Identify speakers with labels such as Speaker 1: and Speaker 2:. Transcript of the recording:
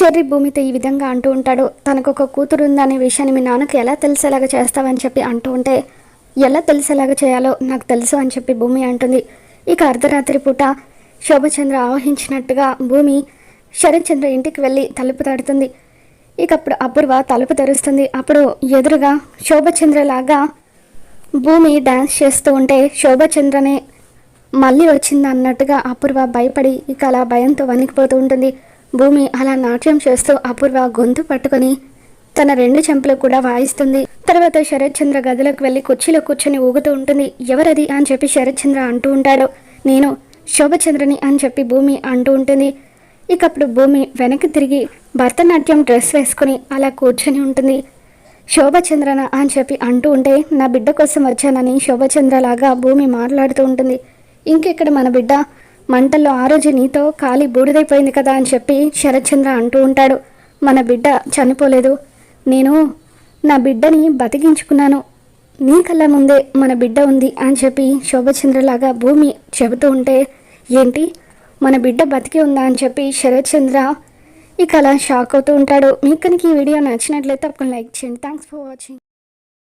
Speaker 1: Cherry భూమితో ఈ విధంగా అంటూ ఉంటాడు. తనకు ఒక కూతురు ఉందనే విషయాన్ని మీ నాన్నకు ఎలా తెలిసేలాగా చేస్తావని చెప్పి అంటూ ఉంటే ఎలా తెలిసేలాగా చేయాలో నాకు తెలుసు అని చెప్పి భూమి అంటుంది. ఇక అర్ధరాత్రి పూట శోభచంద్ర ఆవహించినట్టుగా భూమి శరత్చంద్ర ఇంటికి వెళ్ళి తలుపు తడుతుంది. ఇక అప్పుడు అపూర్వ తలుపు తెరుస్తుంది. అప్పుడు ఎదురుగా శోభచంద్రలాగా భూమి డ్యాన్స్ చేస్తూ ఉంటే శోభచంద్రనే మళ్ళీ వచ్చింది అన్నట్టుగా అపూర్వ భయపడి ఇక అలా భయంతో వణికిపోతూ ఉంటుంది. భూమి అలా నాట్యం చేస్తూ అపూర్వ గొంతు పట్టుకొని తన రెండు చెంపలు కూడా వాయిస్తుంది. తర్వాత శరత్ చంద్ర గదిలోకి వెళ్ళి కుర్చీలో కూర్చొని ఊగుతూ ఉంటుంది. ఎవరది అని చెప్పి శరత్ చంద్ర అంటూ ఉంటాడు. నేను శోభచంద్రని అని చెప్పి భూమి అంటూ ఉంటుంది. ఇక అప్పుడు భూమి వెనక్కి తిరిగి భరతనాట్యం డ్రెస్ వేసుకుని అలా కూర్చొని ఉంటుంది. శోభచంద్రన అని చెప్పి అంటూ ఉంటే నా బిడ్డ కోసం వచ్చానని శోభచంద్రలాగా భూమి మాట్లాడుతూ ఉంటుంది. ఇంకెక్కడ మన బిడ్డ? మంటల్లో ఆ రోజు నీతో కాలి బూడిదైపోయింది కదా అని చెప్పి శరత్చంద్ర అంటూ ఉంటాడు. మన బిడ్డ చనిపోలేదు. నేను నా బిడ్డని బతికించుకున్నాను. నీ కళ్ళ ముందే మన బిడ్డ ఉంది అని చెప్పి శోభచంద్రలాగా భూమి చెబుతూ ఉంటే ఏంటి? మన బిడ్డ బతికి ఉందా? అని చెప్పి శరత్చంద్ర ఇక అలా షాక్ అవుతూ ఉంటాడు. మీకు కనుక ఈ వీడియో నచ్చినట్లయితే ఒక లైక్ చేయండి. Thanks for watching